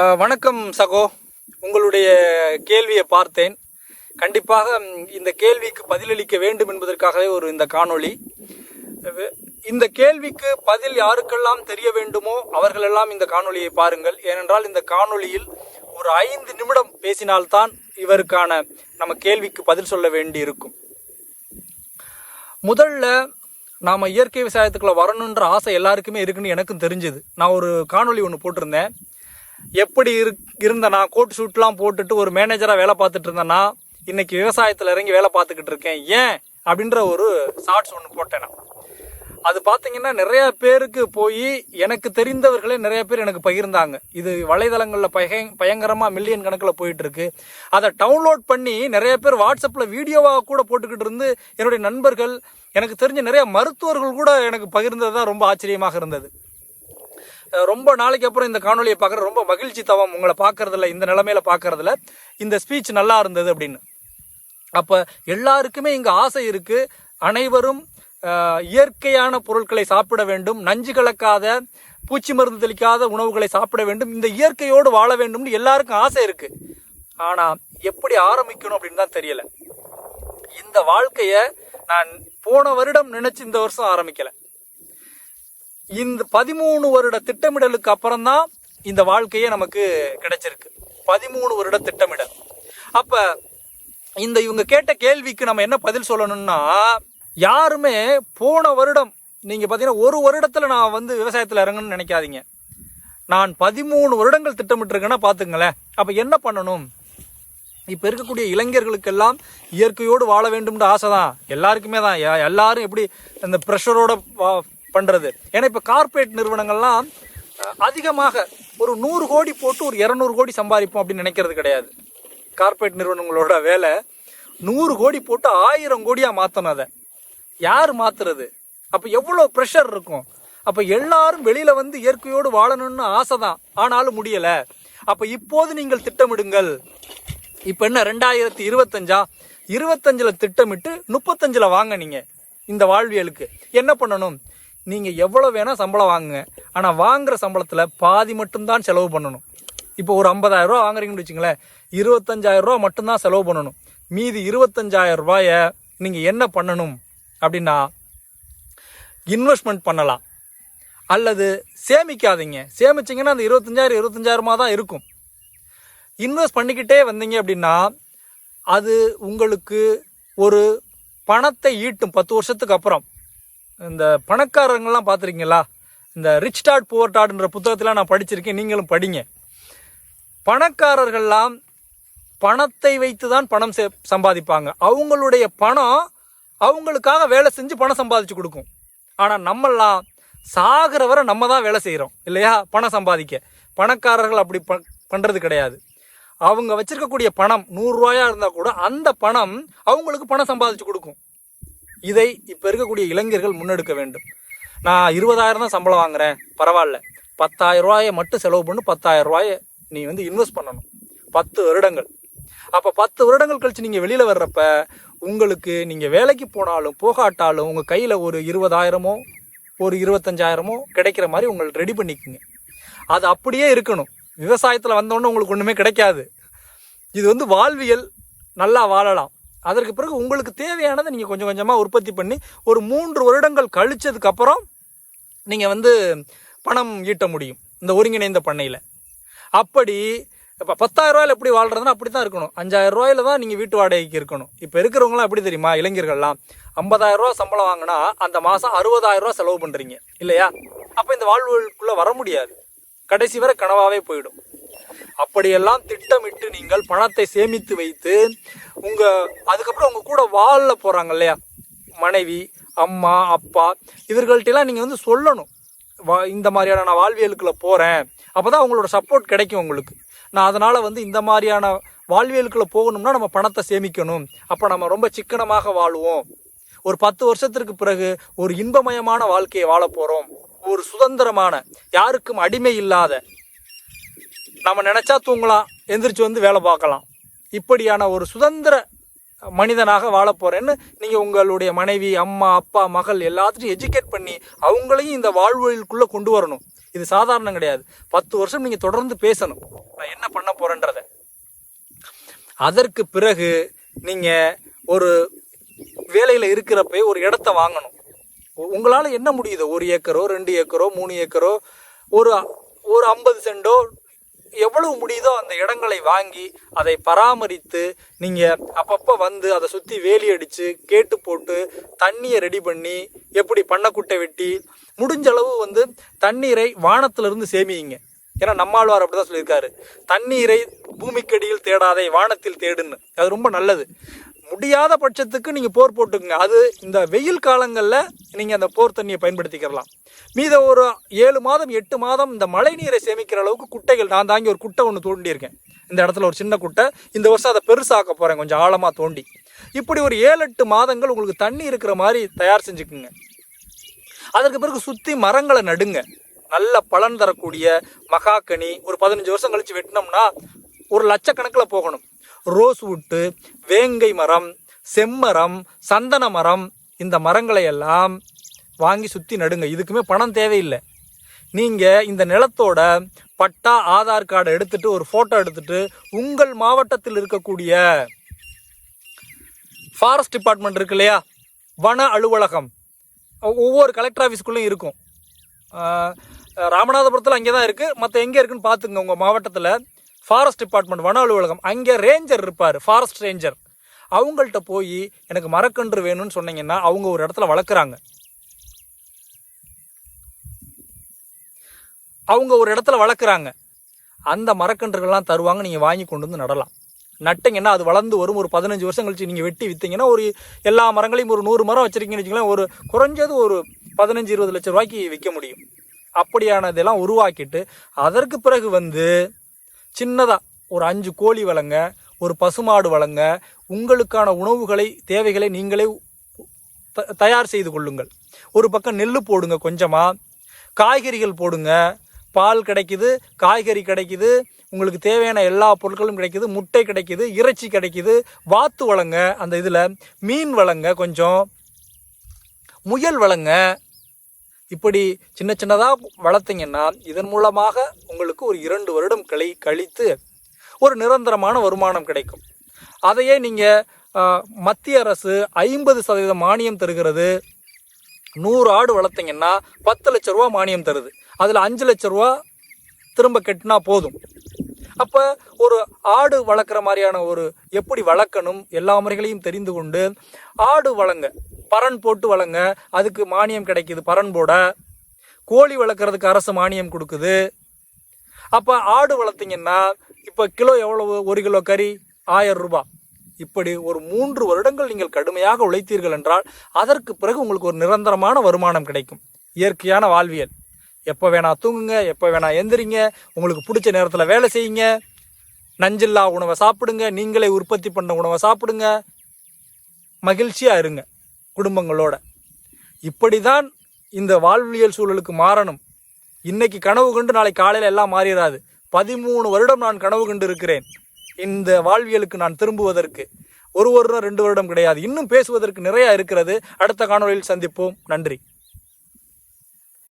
வணக்கம் சகோ. உங்களுடைய கேள்வியை பார்த்தேன். கண்டிப்பாக இந்த கேள்விக்கு பதிலளிக்க வேண்டும் என்பதற்காகவே ஒரு இந்த காணொளி. இந்த கேள்விக்கு பதில் யாருக்கெல்லாம் தெரிய வேண்டுமோ அவர்களெல்லாம் இந்த காணொளியை பாருங்கள். ஏனென்றால் இந்த காணொளியில் ஒரு ஐந்து நிமிடம் பேசினால்தான் இவருக்கான நம்ம கேள்விக்கு பதில் சொல்ல வேண்டி இருக்கும் முதல்ல நாம் இயற்கை விவசாயத்துக்குள்ளே வரணுன்ற ஆசை எல்லாருக்குமே இருக்குன்னு எனக்கும் தெரிஞ்சது. நான் ஒரு காணொளி ஒன்று போட்டிருந்தேன். எப்படி இரு இருந்த நான் கோட் ஷூட்லாம் போட்டுட்டு ஒரு மேனேஜராக வேலை பார்த்துட்டு இருந்தேன்னா இன்னைக்கு விவசாயத்தில் இறங்கி வேலை பார்த்துக்கிட்டு இருக்கேன். ஏன்? அப்படின்ற ஒரு ஷார்ட்ஸ் ஒன்று போட்டேன் நான். அது பார்த்தீங்கன்னா நிறைய பேருக்கு போய் எனக்கு தெரிந்தவர்களே நிறைய பேர் எனக்கு பகிர்ந்தாங்க. இது வலைதளங்களில் பய பயங்கரமாக மில்லியன் கணக்கில் போயிட்டு இருக்கு அதை டவுன்லோட் பண்ணி நிறைய பேர் வாட்ஸ்அப்பில் வீடியோவாக கூட போட்டுக்கிட்டு இருந்து என்னுடைய நண்பர்கள் எனக்கு தெரிஞ்ச நிறைய மருத்துவர்கள் கூட எனக்கு பகிர்ந்தது தான் ரொம்ப ஆச்சரியமாக இருந்தது. ரொம்ப நாளைக்கு அப்புறம் இந்த காணொலியை பார்க்குற ரொம்ப மகிழ்ச்சி தவம் உங்களை பார்க்கறதுல இந்த நிலமையில பார்க்கறதுல இந்த ஸ்பீச் நல்லா இருந்தது அப்படின்னு. அப்போ எல்லாருக்குமே இங்கே ஆசை இருக்கு. அனைவரும் இயற்கையான பொருட்களை சாப்பிட வேண்டும். நஞ்சு கலக்காத பூச்சி மருந்து தெளிக்காத உணவுகளை சாப்பிட வேண்டும். இந்த இயற்கையோடு வாழ வேண்டும்னு எல்லாருக்கும் ஆசை இருக்கு. ஆனால் எப்படி ஆரம்பிக்கணும் அப்படின்னு தான் தெரியல. இந்த வாழ்க்கையை நான் போன வருடம் நினைச்சு இந்த வருஷம் ஆரம்பிக்கலை. இந்த பதிமூணு வருட திட்டமிடலுக்கு அப்புறம் தான் இந்த வாழ்க்கையே நமக்கு கிடைச்சிருக்கு. பதிமூணு வருட திட்டமிடல். அப்ப இந்த இவங்க கேட்ட கேள்விக்கு நம்ம என்ன பதில் சொல்லணும்னா யாருமே போன வருடம் நீங்க பாத்தீங்கன்னா ஒரு வருடத்துல நான் வந்து விவசாயத்துல இறங்கணும்னு நினைக்காதீங்க. நான் பதிமூணு வருடங்கள் திட்டமிட்டிருக்கேன்னா பாத்துங்களேன். அப்ப என்ன பண்ணணும்? இப்ப இருக்கக்கூடிய இளைஞர்களுக்கெல்லாம் இயற்கையோடு வாழ வேண்டும்ன்ற ஆசை தான் எல்லாருக்குமே தான். எல்லாரும் எப்படி அந்த ப்ரெஷரோட பண்ணுறது ஏன்னா இப்போ கார்ப்பரேட் நிறுவனங்கள்லாம் அதிகமாக ஒரு நூறு கோடி போட்டு ஒரு இரநூறு கோடி சம்பாதிப்போம் அப்படின்னு நினைக்கிறது கிடையாது. கார்ப்பரேட் நிறுவனங்களோட வேலை நூறு கோடி போட்டு ஆயிரம் கோடியாக மாற்றணும் அதை. யார் மாத்துறது? அப்போ எவ்வளோ ப்ரெஷர் இருக்கும்? அப்போ எல்லாரும் வெளியில் வந்து இயற்கையோடு வாழணும்னு ஆசை தான் ஆனாலும் முடியலை. அப்போ இப்போது நீங்கள் திட்டமிடுங்கள். இப்போ என்ன ரெண்டாயிரத்தி இருபத்தஞ்சா? இருபத்தஞ்சில் திட்டமிட்டு முப்பத்தஞ்சில் வாங்க நீங்கள் இந்த வாழ்வியலுக்கு. என்ன பண்ணணும்? நீங்கள் எவ்வளோ வேணால் சம்பளம் வாங்குங்க. ஆனால் வாங்குகிற சம்பளத்தில் பாதி மட்டும்தான் செலவு பண்ணணும். இப்போ ஒரு 50000 ரூபா வாங்குறீங்கன்னு வச்சுங்களேன் இருபத்தஞ்சாயிரரூவா மட்டும்தான் செலவு பண்ணணும். மீதி இருபத்தஞ்சாயிரம் ரூபாயை நீங்கள் என்ன பண்ணணும் அப்படின்னா இன்வெஸ்ட்மெண்ட் பண்ணலாம். அல்லது சேமிக்காதீங்க. சேமிச்சீங்கன்னா அந்த இருபத்தஞ்சாயிரம் இருபத்தஞ்சாயிரமா தான் இருக்கும். இன்வெஸ்ட் பண்ணிக்கிட்டே வந்தீங்க அப்படின்னா அது உங்களுக்கு ஒரு பணத்தை ஈட்டும் பத்து வருஷத்துக்கு அப்புறம். இந்த பணக்காரங்கள்லாம் பார்த்துருக்கீங்களா? இந்த ரிச் டாட் புவர் டாட்ன்ற புத்தகத்தில் நான் படிச்சிருக்கேன் நீங்களும் படிங்க. பணக்காரர்கள்லாம் பணத்தை வைத்து தான் பணம் சே- சம்பாதிப்பாங்க. அவங்களுடைய பணம் அவங்களுக்காக வேலை செஞ்சு பணம் சம்பாதிச்சு கொடுக்கும். ஆனால் நம்மெல்லாம் சாகிற வரை நம்ம தான் வேலை செய்கிறோம் இல்லையா? பணம் சம்பாதிக்க. பணக்காரர்கள் அப்படி ப பண்ணுறது கிடையாது. அவங்க வச்சுருக்கக்கூடிய பணம் நூறுரூவாயாக இருந்தால் கூட அந்த பணம் அவங்களுக்கு பணம் சம்பாதிச்சு கொடுக்கும். இதை இப்போ இருக்கக்கூடிய இளைஞர்கள் முன்னெடுக்க வேண்டும். நான் இருபதாயிரம் தான் சம்பளம் வாங்குறேன். பரவாயில்ல. பத்தாயிரம் ரூபாயை மட்டும் செலவு பண்ணு பத்தாயிரம் ரூபாயை நீ வந்து இன்வெஸ்ட் பண்ணணும். பத்து வருடங்கள். அப்போ பத்து வருடங்கள் கழித்து நீங்கள் வெளியில் வர்றப்ப உங்களுக்கு நீங்கள் வேலைக்கு போனாலும் போகாட்டாலும் உங்கள் கையில் ஒரு இருபதாயிரமோ ஒரு இருபத்தஞ்சாயிரமோ கிடைக்கிற மாதிரி உங்களை ரெடி பண்ணிக்கோங்க. அது அப்படியே இருக்கணும். விவசாயத்தில் வந்தோடனே உங்களுக்கு ஒன்றுமே கிடைக்காது. இது வந்து வாழ்வியல் நல்லா வாழலாம். அதற்கு பிறகு உங்களுக்கு தேவையானதை நீங்கள் கொஞ்சம் கொஞ்சமாக உற்பத்தி பண்ணி ஒரு மூன்று வருடங்கள் கழித்ததுக்கப்புறம் நீங்கள் வந்து பணம் ஈட்ட முடியும் இந்த ஒருங்கிணைந்த பண்ணையில். அப்படி இப்போ பத்தாயிரம் ரூபாயில் எப்படி வாழ்கிறதுனா அப்படி தான் இருக்கணும். அஞ்சாயிரம் ரூபாயில தான் நீங்கள் வீட்டு வாடகைக்கு இருக்கணும். இப்போ இருக்கிறவங்களாம் எப்படி தெரியுமா இளைஞர்கள்லாம் ஐம்பதாயிரம் ரூபா சம்பளம் வாங்கினா அந்த மாதம் அறுபதாயிரம் ரூபா செலவு பண்ணுறீங்க இல்லையா? அப்போ இந்த வாழ்வுக்குள்ளே வர முடியாது. கடைசி வரை கனவாகவே போயிடும். அப்படியெல்லாம் திட்டமிட்டு நீங்கள் பணத்தை சேமித்து வைத்து உங்க அதுக்கப்புறம் உங்க கூட வாழ போறாங்க இல்லையா? மனைவி அம்மா அப்பா இவர்கள்ட்டெல்லாம் நீங்க வந்து சொல்லணும். வா- இந்த மாதிரியான நான் வாழ்வியலுக்குள்ள போறேன். அப்பதான் உங்களோட சப்போர்ட் கிடைக்கும் உங்களுக்கு. நான் அதனால வந்து இந்த மாதிரியான வாழ்வியலுக்குள்ள போகணும்னா நம்ம பணத்தை சேமிக்கணும். அப்ப நம்ம ரொம்ப சிக்கனமாக வாழுவோம். ஒரு பத்து வருஷத்திற்கு பிறகு ஒரு இன்பமயமான வாழ்க்கையை வாழ போறோம். ஒரு சுதந்திரமான யாருக்கும் அடிமை இல்லாத நம்ம நினச்சா தூங்கலாம் எந்திரிச்சு வந்து வேலை பார்க்கலாம். இப்படியான ஒரு சுதந்திர மனிதனாக வாழ நீங்கள் உங்களுடைய மனைவி அம்மா அப்பா மகள் எல்லாத்தையும் எஜுகேட் பண்ணி அவங்களையும் இந்த வாழ்வழிக்குள்ளே கொண்டு வரணும். இது சாதாரணம் கிடையாது. பத்து வருஷம் நீங்கள் தொடர்ந்து பேசணும். நான் என்ன பண்ண போகிறேன்றத அதற்கு பிறகு நீங்கள் ஒரு வேலையில் இருக்கிறப்ப ஒரு இடத்த வாங்கணும். உங்களால் என்ன முடியுது? ஒரு ஏக்கரோ ரெண்டு ஏக்கரோ மூணு ஏக்கரோ ஒரு ஒரு ஐம்பது சென்டோ எவ்வளவு முடியுதோ அந்த இடங்களை வாங்கி அதை பராமரித்து நீங்கள் அப்பப்போ வந்து அதை சுற்றி வேலி அடித்து கேட்டு போட்டு தண்ணியை ரெடி பண்ணி எப்படி பண்ணக்குட்டை வெட்டி முடிஞ்ச அளவு வந்து தண்ணீரை வானத்திலிருந்து சேமியுங்க. ஏன்னா நம்மாழ்வார் அப்படி தான் சொல்லியிருக்காரு. தண்ணீரை பூமிக்கடியில் தேடாதே வானத்தில் தேடுன்னு. அது ரொம்ப நல்லது. முடியாத பட்சத்துக்கு நீங்கள் போர் போட்டுக்குங்க. அது இந்த வெயில் காலங்களில் நீங்கள் அந்த போர் தண்ணியை பயன்படுத்திக்கிறலாம். மீத ஒரு ஏழு மாதம் எட்டு மாதம் இந்த மழை நீரை சேமிக்கிற அளவுக்கு குட்டைகள் நான் தாங்கி ஒரு குட்டை ஒன்று தோண்டியிருக்கேன். இந்த இடத்துல ஒரு சின்ன குட்டை. இந்த வருஷம் அதை பெருசாக்க போகிறேன் கொஞ்சம் ஆழமாக தோண்டி. இப்படி ஒரு ஏழு எட்டு மாதங்கள் உங்களுக்கு தண்ணி இருக்கிற மாதிரி தயார் செஞ்சுக்குங்க. அதற்கு பிறகு சுற்றி மரங்களை நடுங்க. நல்ல பலன் தரக்கூடிய மகாக்கனி ஒரு பதினஞ்சு வருஷம் கழித்து வெட்டினோம்னா ஒரு லட்சக்கணக்கில் போகணும். ரோஸ் வுட்டு வேங்கை மரம் செம்மரம் சந்தன மரம் இந்த மரங்களை எல்லாம் வாங்கி சுற்றி நடுங்க. இதுக்குமே பணம் தேவையில்லை. நீங்கள் இந்த நிலத்தோட பட்டா ஆதார் கார்டை எடுத்துட்டு ஒரு ஃபோட்டோ எடுத்துட்டு உங்கள் மாவட்டத்தில் இருக்கக்கூடிய ஃபாரஸ்ட் டிபார்ட்மெண்ட் இருக்கு இல்லையா? வன அலுவலகம். ஒவ்வொரு கலெக்டர் ஆஃபீஸ்க்குள்ளேயும் இருக்கும். ராமநாதபுரத்தில் அங்கே தான் இருக்குது மற்ற எங்கே இருக்குன்னு பார்த்துங்க உங்கள் மாவட்டத்தில். ஃபாரஸ்ட் டிபார்ட்மெண்ட் வன அலுவலகம் அங்கே ரேஞ்சர் இருப்பார் ஃபாரஸ்ட் ரேஞ்சர் அவங்கள்ட்ட போய் எனக்கு மரக்கன்று வேணும்னு சொன்னீங்கன்னா அவங்க ஒரு இடத்துல வளர்க்குறாங்க. அவங்க ஒரு இடத்துல வளர்க்குறாங்க. அந்த மரக்கன்றுகள்லாம் தருவாங்க நீங்கள் வாங்கி கொண்டு வந்து நடலாம். நட்டிங்கன்னா அது வளர்ந்து வரும் ஒரு பதினஞ்சு வருஷம் கழிச்சு நீங்கள் வெட்டி விற்றீங்கன்னா ஒரு எல்லா மரங்களையும் ஒரு நூறு மரம் வச்சிருக்கீங்கன்னு வச்சுக்கலாம் ஒரு குறைஞ்சது ஒரு பதினஞ்சு இருபது லட்சம் ரூபாய்க்கு விற்க முடியும். அப்படியானதெல்லாம் உருவாக்கிட்டு அதற்கு பிறகு வந்து சின்னதாக ஒரு அஞ்சு கோழி வளங்க ஒரு பசுமாடு வளங்க உங்களுக்கான உணவுகளை தேவைகளை நீங்களே த- தயார் செய்து கொள்ளுங்கள். ஒரு பக்கம் நெல் போடுங்க கொஞ்சமாக காய்கறிகள் போடுங்க பால் கிடைக்குது காய்கறி கிடைக்குது உங்களுக்கு தேவையான எல்லா பொருட்களும் கிடைக்குது முட்டை கிடைக்குது இறைச்சி கிடைக்குது வாத்து வளங்க அந்த இதில் மீன் வளங்க கொஞ்சம் முயல் வளங்க இப்படி சின்ன சின்னதாக வளர்த்தீங்கன்னா இதன் மூலமாக உங்களுக்கு ஒரு இரண்டு வருடம் கழி கழித்து ஒரு நிரந்தரமான வருமானம் கிடைக்கும். அதையே நீங்கள் மத்திய அரசு ஐம்பது சதவீதம் மானியம் தருகிறது. நூறு ஆடு வளர்த்தீங்கன்னா பத்து லட்ச ரூபா மானியம் தருது. அதில் அஞ்சு லட்ச ரூபா திரும்ப கட்டினா போதும். அப்போ ஒரு ஆடு வளர்க்குற மாதிரியான ஒரு எப்படி வளர்க்கணும் எல்லா முறைகளையும் தெரிந்து கொண்டு ஆடு வளங்க பரன் போட்டு வளங்க அதுக்கு மானியம் கிடைக்கிது பரன் போட. கோழி வளர்க்குறதுக்கு அரசு மானியம் கொடுக்குது. அப்போ ஆடு வளர்த்தீங்கன்னா இப்போ கிலோ எவ்வளவு? ஒரு கிலோ கறி ஆயிரம் ரூபாய். இப்படி ஒரு மூன்று வருடங்கள் நீங்கள் கடுமையாக உழைத்தீர்கள் என்றால் அதற்கு பிறகு உங்களுக்கு ஒரு நிரந்தரமான வருமானம் கிடைக்கும். இயற்கையான வாழ்வியல். எப்போ வேணா தூங்குங்க எப்போ வேணா எந்திரிங்க உங்களுக்கு பிடிச்ச நேரத்தில் வேலை செய்யுங்க. நஞ்சில்லா உணவை சாப்பிடுங்க நீங்களே உற்பத்தி பண்ண உணவை சாப்பிடுங்க. மகிழ்ச்சியாக இருங்க குடும்பங்களோட. இப்படி தான் இந்த வாழ்வியல் சூழலுக்கு மாறணும். இன்னைக்கு கனவு கண்டு நாளை காலையில் எல்லாம் மாறிடாது பதிமூணு வருடம் நான் கனவு கண்டு இருக்கிறேன். இந்த வாழ்வியலுக்கு நான் திரும்புவதற்கு. ஒரு வருடம் ரெண்டு வருடம் கிடையாது. இன்னும் பேசுவதற்கு நிறைய இருக்கிறது. அடுத்த காணொளியில் சந்திப்போம். நன்றி.